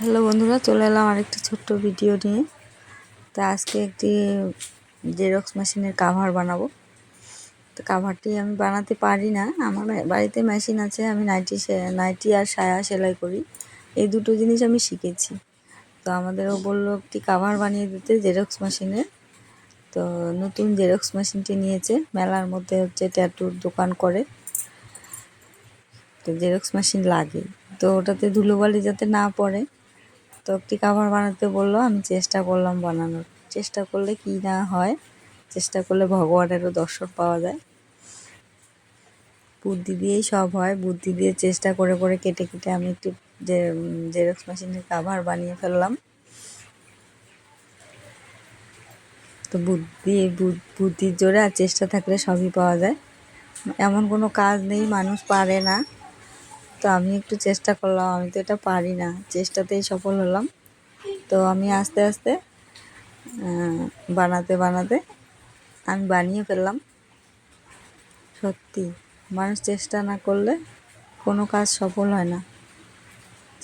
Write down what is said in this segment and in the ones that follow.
Hello বন্ধুরা, চলে এলাম আরেকটি ছোট্ট ভিডিও নিয়ে। তো আজকে একটি জেরক্স মেশিনের কাভার বানাবো। তো কাভারটি আমি বানাতে পারি না। আমার বাড়িতে মেশিন আছে, আমি নাইটি নাইটি আর সায়া সেলাই করি। এই দুটো জিনিস আমি শিখেছি। তো আমাদেরও বলল একটি কাভার বানিয়ে দিতে জেরক্স মেশিনের তো নতুন জেরক্স মেশিনটি নিয়েছে। মেলার মধ্যে হচ্ছে ট্যাটুর দোকান করে। তো জেরক্স মেশিন লাগে। তো ওটাতে ধুলোবালি যাতে না পড়ে তো একটি কাভার বানাতে বলল, আমি চেষ্টা করলাম বানানোর। চেষ্টা করলে কি না হয়, চেষ্টা করলে ভগবানেরও দর্শন পাওয়া যায়। বুদ্ধি দিয়েই সব হয়, বুদ্ধি দিয়ে চেষ্টা করে করে কেটে কেটে আমি একটি জেরক্স মেশিনের কাভার বানিয়ে ফেললাম। তো বুদ্ধি বুদ্ধির জোরে আর চেষ্টা থাকলে সবই পাওয়া যায়। এমন কোনো কাজ নেই, মানুষ পারে না। তো আমি একটু চেষ্টা করলাম, আমি তো এটা পারি না, চেষ্টাতেই সফল হলাম। তো আমি আস্তে আস্তে বানাতে বানাতে আমি বানিয়ে ফেললাম। সত্যি, মানুষ চেষ্টা না করলে কোনো কাজ সফল হয় না।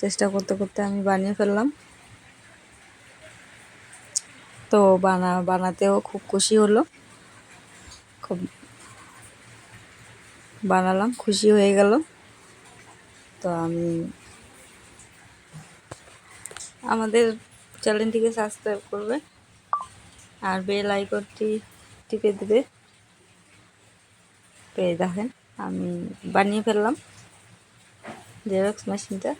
চেষ্টা করতে করতে আমি বানিয়ে ফেললাম। তো বানা, বানাতেও খুব খুশি হলো। খুব বানালাম, খুশি হয়ে গেল। তো আমি আমাদের চ্যানেলটিকে সাবস্ক্রাইব করবে আর বেল আইকনটি টিপে দেবে। পেয়ে দেখেন, আমি বানিয়ে ফেললাম জেরক্স মেশিনটা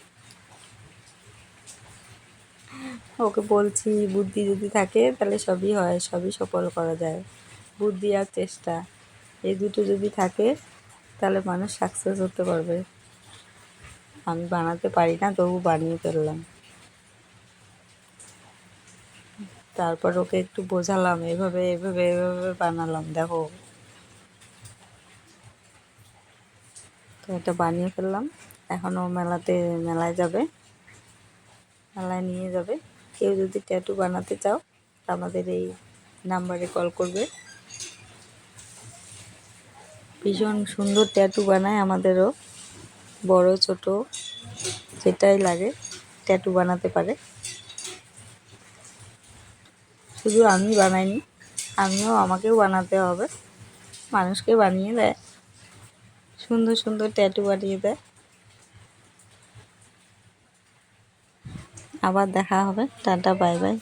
ওকে বলছি, বুদ্ধি যদি থাকে তাহলে সবই হয়, সবই সফল করা যায়। বুদ্ধি আর চেষ্টা, এই দুটো যদি থাকে তাহলে মানুষ সাকসেস হতে পারবে। আমি বানাতে পারি না, তবু বানিয়ে ফেললাম। তারপর ওকে একটু বোঝালাম, এভাবে এভাবে এভাবে বানালাম, দেখো। তো এটা বানিয়ে ফেললাম। এখনও মেলাতে, মেলায় যাবে। মেলায় নিয়ে যাবে। কেউ যদি ট্যাটু বানাতে চাও, আমাদের এই নাম্বারে কল করবে। ভীষণ সুন্দর ট্যাটু বানায় আমাদেরও। বড়, ছোট, যেটাই লাগে ট্যাটু বানাতে পারে। শুধু আমি বানাইনি, আমিও আমাকেও বানাতে হবে। মানুষকে বানিয়ে দেয়, সুন্দর সুন্দর ট্যাটু বানিয়ে দেয়। আবার দেখা হবে, টাটা বাই বাই